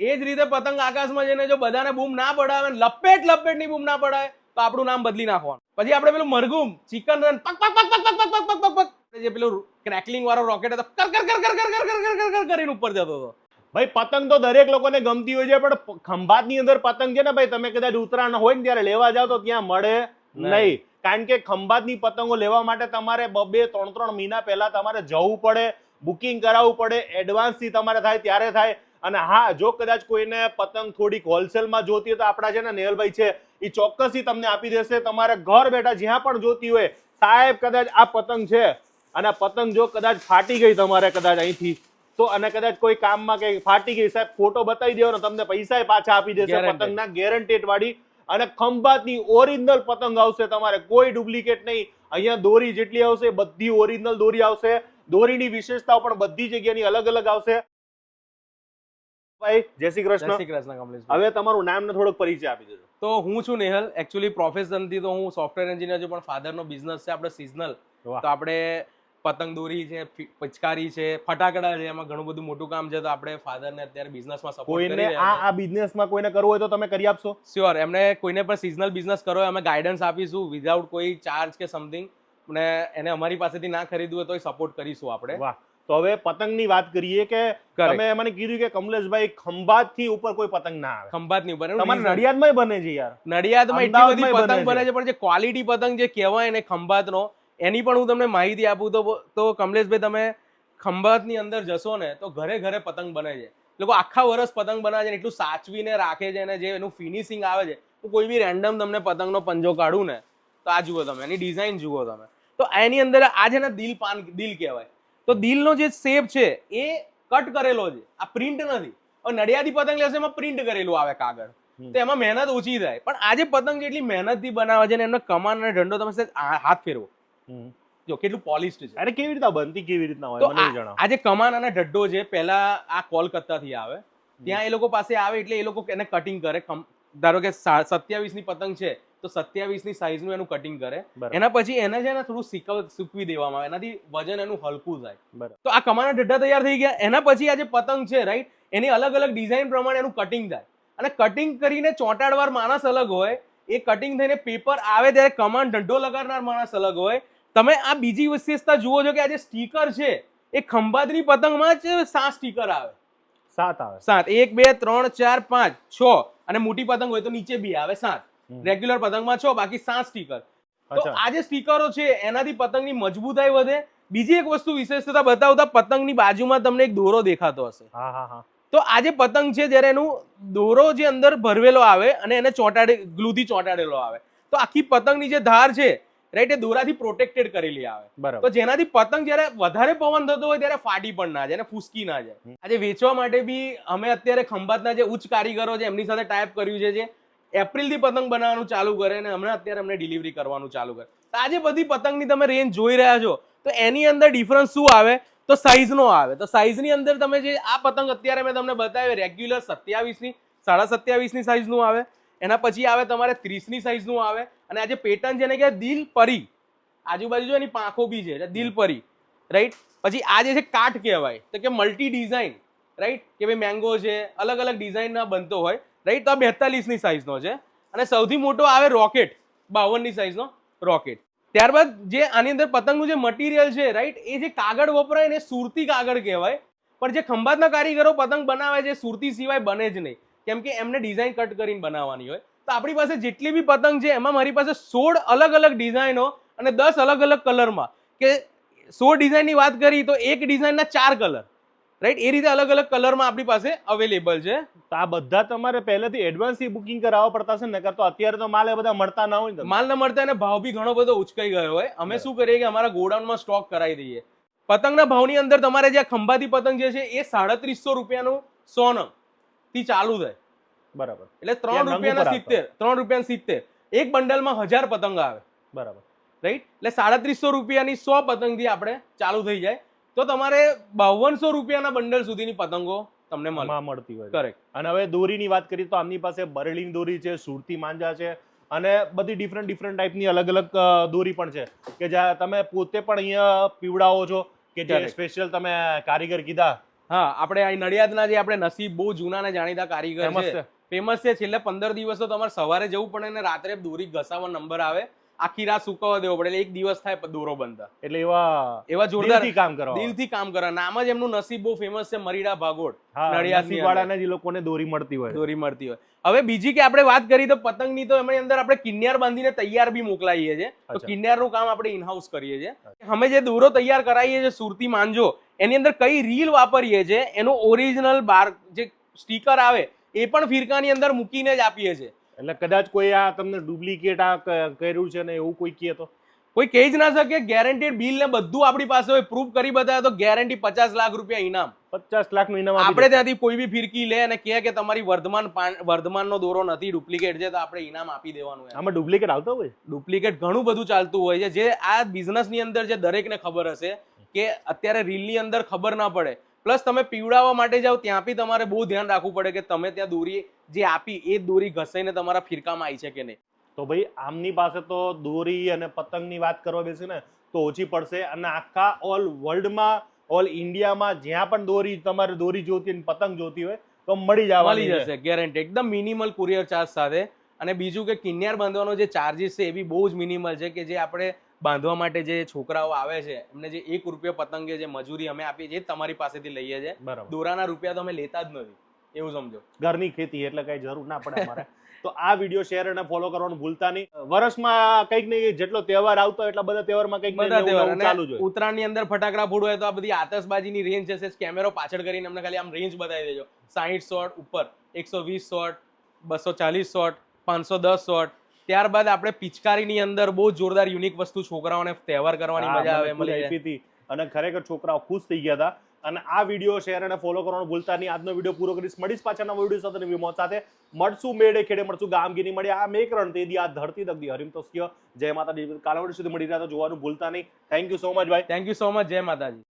એ જ રીતે પતંગ આકાશમાં જઈને જો બધાને બૂમ ના પડાવે લપેટ લપેટની બૂમ ના પડાય તો આપણું નામ બદલી નાખવાનું પછી આપણે પેલું મરઘુમ ચિકન રન પક પક પક પક પક પક પક પક પક જે પેલું ક્રેકલિંગ વાળો રોકેટ હતો કર કર કર કર કર કર કર કર કર કરીને ઉપર જતો હતો ભાઈ પતંગ તો દરેક લોકોને ગમતી હોય છે પણ ખંભાતની અંદર પતંગ છે ને ભાઈ તમે કદાચ ઉત્તરાયણ હોય ને ત્યારે લેવા જાવ તો ત્યાં મળે નહીં કારણ કે ખંભાતની પતંગો લેવા માટે તમારે બે ત્રણ ત્રણ મહિના પહેલા તમારે જવું પડે બુકિંગ કરાવવું પડે એડવાન્સથી તમારે થાય ત્યારે થાય અને હા જો કદાચ કોઈને પતંગ થોડીક હોલસેલમાં જોતી હોય તો આપણા છે ને નેહલભાઈ છે એ ચોક્કસથી તમને આપી દેશે. તમારે ઘર બેઠા જ્યાં પણ જોતી હોય સાહેબ કદાચ આ પતંગ છે અને પતંગ જો કદાચ ફાટી ગઈ તમારે કદાચ અહીંથી તો અને કદાચ કોઈ કામમાં કે ફાટી ગઈ સાહેબ ફોટો બતાવી દેવાનો તમને પૈસા પાછા આપી દેશે પતંગના ગેરંટેડ વાળી અને ખંભાતની ઓરિજિનલ પતંગ આવશે તમારે કોઈ ડુપ્લિકેટ નહીં. અહીંયા દોરી જેટલી આવશે બધી ઓરિજિનલ દોરી આવશે. દોરીની વિશેષતાઓ પણ બધી જગ્યાની અલગ અલગ આવશે. ભાઈ જય શ્રી કૃષ્ણ. શ્રી કૃષ્ણ કમલેશ હવે તમારું નામ ને થોડોક પરિચય આપી દેજો. તો હું છું નેહલ એકચ્યુઅલી પ્રોફેશનથી તો હું સોફ્ટવેર એન્જિનિયર છું પણ ફાધરનો બિઝનેસ છે આપણે સિઝનલ તો આપણે પતંગ દોરી છે પિચકારી છે ફટાકડા છે એમાં ઘણું બધું મોટું કામ છે તો આપણે ફાધરને અત્યારે બિઝનેસમાં સપોર્ટ કોઈને આ બિઝનેસ આ બિઝનેસમાં કોઈને કરવું હોય તો તમે કરી આપશો? શ્યોર એમને કોઈને પણ સિઝનલ બિઝનેસ કરો અમે ગાઈડન્સ આપીશું વિધાઉટ કોઈ ચાર્જ કે સમથિંગ અને એને અમારી પાસેથી ના ખરીદવું હોય તો સપોર્ટ કરીશું આપણે. વાહ. તો હવે પતંગની વાત કરીએ કે. તમે મને કીધું કે કમલેશભાઈ ખંભાતથી ઉપર કોઈ પતંગ ના આવે. ખંભાતની બને. તમારે નડિયાદમાં બને છે યાર. નડિયાદમાં એટલી બધી પતંગ બને છે. પણ જે ક્વોલિટી પતંગ જે કહેવાય ને ખંભાતનો એની પણ હું તમને માહિતી આપું તો તો કમલેશભાઈ તમે ખંભાતની અંદર જશો ને તો ઘરે ઘરે પતંગ બને છે. લોકો આખા વર્ષ પતંગ બનાવે છે ને એટલું સાચવીને રાખે છે અને જે એનું ફિનિશિંગ આવે છે. હું કોઈ બી રેન્ડમ તમને પતંગનો પંજો કાઢું ને તો આ જુઓ તમે એની ડિઝાઇન જુઓ તમે. તો એની અંદર આ છે ને દિલ પાન દિલ કહેવાય. તો દિલનો જે શેપ છે એ કટ કરેલો છે. આ પ્રિન્ટ નથી. નડિયાદી પતંગ લેશે એમાં પ્રિન્ટ કરેલું આવે કાગળ. તો એમાં મહેનત ઓછી થાય. પણ આજે પતંગ જેટલી મહેનતથી બનાવે છે ને એમનો કમાન અને ઢંડો તમે હાથ ફેરવો. જો કેટલું પોલિસ્ડ છે. અરે કેવી રીતના બનતી કેવી રીતના હોય મને જણાવો. આજે કમાન અને ઢડ્ડો છે પહેલા આ કોલકાતાથી આવે. ત્યાં એ લોકો પાસે આવે એટલે એ લોકો એને કટિંગ કરે. ધારો કે સત્યાવીસની પતંગ છે તો સત્યાવીસની સાઈઝનું એનું કટિંગ કરે. એના પછી એને છે ને થોડું શીકવ સૂકવી દેવામાં આવે. એનાથી વજન એનું હલકું થાય. તો આ કમાના ઢડ્ઢા તૈયાર થઈ ગયા. એના પછી આ જે પતંગ છે રાઈટ એની અલગ અલગ ડિઝાઇન પ્રમાણે એનું કટિંગ થાય. અને કટિંગ કરીને ચોંટાડવાર માણસ અલગ હોય એ કટિંગ થઈને પેપર આવે ત્યારે કમાન ઢંઢો લગાડનાર માણસ અલગ હોય. તમે આ બીજી વિશેષતા જુઓ છો કે આ જે સ્ટીકર છે એ ખંભાતની પતંગમાં જ સાત સ્ટીકર આવે. સાત આવે. સાત. એક બે ત્રણ ચાર પાંચ છ. અને મોટી પતંગ હોય તો નીચે બી આવે સાત. રેગ્યુલર પતંગમાં છો બાકી સાત સ્ટીકર તો આ જે સ્ટીકરો છે એનાથી પતંગની મજબૂતાઈ વધે. બીજી એક વસ્તુ વિશેષતા બતાવતા પતંગની બાજુમાં તમને એક દોરો દેખાતો હશે. તો આ જે પતંગ છે જ્યારે એનું દોરો જે અંદર ભરવેલો આવે અને એને ચોંટાડે ગ્લુથી ચોંટાડેલો આવે. તો આખી પતંગની જે ધાર છે રાઈટ એ દોરાથી પ્રોટેક્ટેડ કરેલી આવે. બરાબર. તો જેનાથી પતંગ જ્યારે વધારે પવન થતો હોય ત્યારે ફાટી પણ ના જાય અને ફૂસકી ના જાય. આજે વેચવા માટે બી અમે અત્યારે ખંભાતના જે ઉચ્ચ કારીગરો છે એમની સાથે ટાઈપ કર્યું છે જે એપ્રિલથી પતંગ બનાવવાનું ચાલુ કરે અને હમણાં અત્યારે અમને ડિલિવરી કરવાનું ચાલુ કરે. તો આજે બધી પતંગની તમે રેન્જ જોઈ રહ્યા છો તો એની અંદર ડિફરન્સ શું આવે? તો સાઈઝનો આવે. તો સાઈઝની અંદર તમે જે આ પતંગ અત્યારે મેં તમને બતાવી રેગ્યુલર સત્યાવીસની સાડા સત્યાવીસની સાઈઝનું આવે. એના પછી આવે તમારે ત્રીસની સાઈઝનું આવે. અને આ જે પેટર્ન છે એને કહેવાય દિલ પરી. આજુબાજુ જો એની પાંખો બી છે એટલે દિલ પરી. રાઈટ પછી આ જે છે કાટ કહેવાય. તો કે મલ્ટી ડિઝાઇન રાઈટ કે ભાઈ મેંગો છે અલગ અલગ ડિઝાઇનના બનતો હોય. રાઈટ તો આ બેતાલીસની સાઇઝનો છે. અને સૌથી મોટો આવે રોકેટ બાવનની સાઇઝનો રોકેટ ત્યારબાદ જે આની અંદર પતંગનું જે મટીરિયલ છે રાઈટ એ જે કાગળ વપરાય ને સુરતી કાગળ કહેવાય. પણ જે ખંભાતના કારીગરો પતંગ બનાવે છે, સુરતી સિવાય બને જ નહીં. કેમ કે એમને ડિઝાઇન કટ કરીને બનાવવાની હોય. તો આપણી પાસે જેટલી બી પતંગ છે, એમાં મારી પાસે સોળ અલગ અલગ ડિઝાઇનો અને દસ અલગ અલગ કલરમાં કે સોળ ડિઝાઇનની વાત કરી તો એક ડિઝાઇનના ચાર કલર રાઈટ એ રીતે અલગ અલગ કલરમાં આપણી પાસે અવેલેબલ છે. તો આ બધા તમારે પહેલેથી એડવાન્સથી બુકિંગ કરાવવા પડતા છે નકર તો અત્યારે તો માલ એ બધા મળતા ના હોય માલ ન મળતા અને ભાવ બી ઘણો બધો ઉચકાઈ ગયો હોય. અમે શું કરીએ કે અમારા ગોડાઉનમાં સ્ટોક કરાવી દઈએ. પતંગના ભાવની અંદર તમારે જે ખંભાતી પતંગ જે છે એ સાડત્રીસો રૂપિયાનું સો નંગથી ચાલુ થાય. બરાબર. એટલે ત્રણ રૂપિયાના સિત્તેર ત્રણ રૂપિયા સિત્તેર. એક બંડલમાં હજાર પતંગ આવે. બરાબર. રાઈટ એટલે સાડત્રીસો રૂપિયાની સો પતંગથી આપણે ચાલુ થઈ જાય. તો તમારે બાવનસો રૂપિયાના બંડલ સુધીની પતંગો તમને મળે મળતી હોય. કરેક્ટ અને હવે દોરીની વાત કરીએ તો આમની પાસે બરેલીની દોરી છે સુરતી માંજા છે અને બધી ડિફરન્ટ ડિફરન્ટ ટાઈપની અલગ અલગ દોરી પણ છે. કે જ્યાં તમે પોતે પણ અહીંયા પીવડાવો છો કે જે સ્પેશિયલ તમે કારીગર કીધા? હા આપણે અહીં નડિયાદના જે આપણે નસીબ બહુ જૂના ને જાણીતા કારીગર ફેમસ છે. ફેમસ છે. છેલ્લે પંદર દિવસ તો તમારે સવારે જવું પડે ને રાત્રે દોરી ઘસાવા નંબર આવે. આખી રાત સુકાવા દેવો પડે. એટલે એક દિવસ થાય દોરો બંધ. એટલે એવા એવા જોરદાર કામ કરવા. દિલથી કામ કરવા. નામ જ એમનું નસીબ બહુ ફેમસ છે મરીડા નડિયાદની નડિયાદ વાળાને જ લોકોને દોરી મળતી હોય. દોરી મળતી હોય. હવે બીજી કે આપણે વાત કરી તો પતંગની તો એમની અંદર આપણે કિન્યાર બાંધીને તૈયાર બી મોકલાઈએ છીએ. તો. કિન્યારનું કામ આપણે ઇનહાઉસ કરીએ છીએ. અમે જે દોરો તૈયાર કરાવીએ છીએ સુરતી માંજો એની અંદર કઈ રીલ વાપરીએ છીએ એનું ઓરિજિનલ બાર જે સ્ટીકર આવે એ પણ ફિરકાની અંદર મૂકીને જ આપીએ છીએ. એટલે કદાચ કોઈ આ તમને ડુપ્લિકેટ આ કર્યું છે ને એવું કોઈ કહે તો? કોઈ કહી જ ના શકે. ગેરંટી બિલ ને બધું આપણી પાસે હોય પ્રૂફ કરી બતાવે તો ગેરંટી પચાસ લાખ રૂપિયા ઇનામ. પચાસ લાખ નો ઇનામ આપણે ત્યાંથી કોઈ બી ફિરકી લે અને કહે કે તમારી વર્ધમાન વર્ધમાનનો દોરો નથી ડુપ્લિકેટ છે તો આપણે ઇનામ આપી દેવાનું હોય આમાં ડુપ્લિકેટ આવતો હોય? ડુપ્લિકેટ ઘણું બધું ચાલતું હોય છે. જે આ બિઝનેસની અંદર જે દરેકને ખબર હશે કે અત્યારે રીલની અંદર ખબર ના પડે. પ્લસ તમે પીવડાવવા માટે જાઓ ત્યાં બી તમારે બહુ ધ્યાન રાખવું પડે કે તમે ત્યાં દોરી જે આપી એ દોરી ઘસાઈને તમારા ફિરકામાં આવી છે કે નહીં. તો ભાઈ આમની પાસે તો દોરી અને પતંગની વાત કરવા બેસે ને તો ઓછી પડશે અને આખા ઓલ વર્લ્ડમાં ઓલ ઇન્ડિયામાં જ્યાં પણ દોરી તમારે દોરી જોતી અને પતંગ જોતી હોય તો મળી જવાની મળી જશે ગેરંટી એકદમ મિનિમલ કુરિયર ચાર્જ સાથે. અને બીજું કે કિન્યાર બાંધવાનો જે ચાર્જિસ છે એ બી બહુ જ મિનિમલ છે કે જે આપણે બાંધવા માટે જે છોકરાઓ આવે છે એમને જે એક રૂપિયો પતંગે જે મજૂરી અમે આપીએ છીએ તમારી પાસેથી લઈએ છીએ. દોરાના રૂપિયા તો અમે લેતા જ નથી. એવું સમજો. ઘરની ખેતી એટલે કઈ જરૂર ના પડે અમારે. તો આ વીડિયો શેર અને ફોલો કરવાનું ભૂલતા નહીં. વર્ષમાં કંઈક નહીં જેટલો તહેવાર આવતો એટલા બધા તહેવારમાં કંઈક બધા તહેવાર. ચાલુ જોઈએ ઉત્તરાયણની અંદર ફટાકડા ફોડવા હોય તો આ બધી આતશબાજીની રેન્જ હશે. કેમેરો પાછળ કરીને અમને ખાલી આમ રેન્જ બતાવી દેજો. સાહીઠ શોટ ઉપર એકસો વીસ શોટ બસો ચાલીસ શોટ પાંચસો દસ શોટ ત્યારબાદ આપણે પિચકારીની અંદર બહુ જોરદાર યુનિક વસ્તુ છોકરાઓને તહેવાર કરવાની મજા આવે મળી. અને ખરેખર છોકરાઓ ખુશ થઈ ગયા હતા. અને આ વીડિયો શેર અને ફોલો કરવાનું ભૂલતા નહીં. આજનો વીડિયો પૂરો કરીશ. મળીશ પાછા નવા વીડિયો સાથે નવી સાથે. મળશું મેળે ખેડે મળશું ગામગીરી. મળી આ મેક રણ તે દી આ ધરતી દગદી હરિમ તો જય માતાજી. કાલાવડી સુધી મળી રહ્યા તો જોવાનું ભૂલતા નહીં. થેન્ક યુ સો મચ ભાઈ થેન્ક યુ સો મચ જય માતાજી.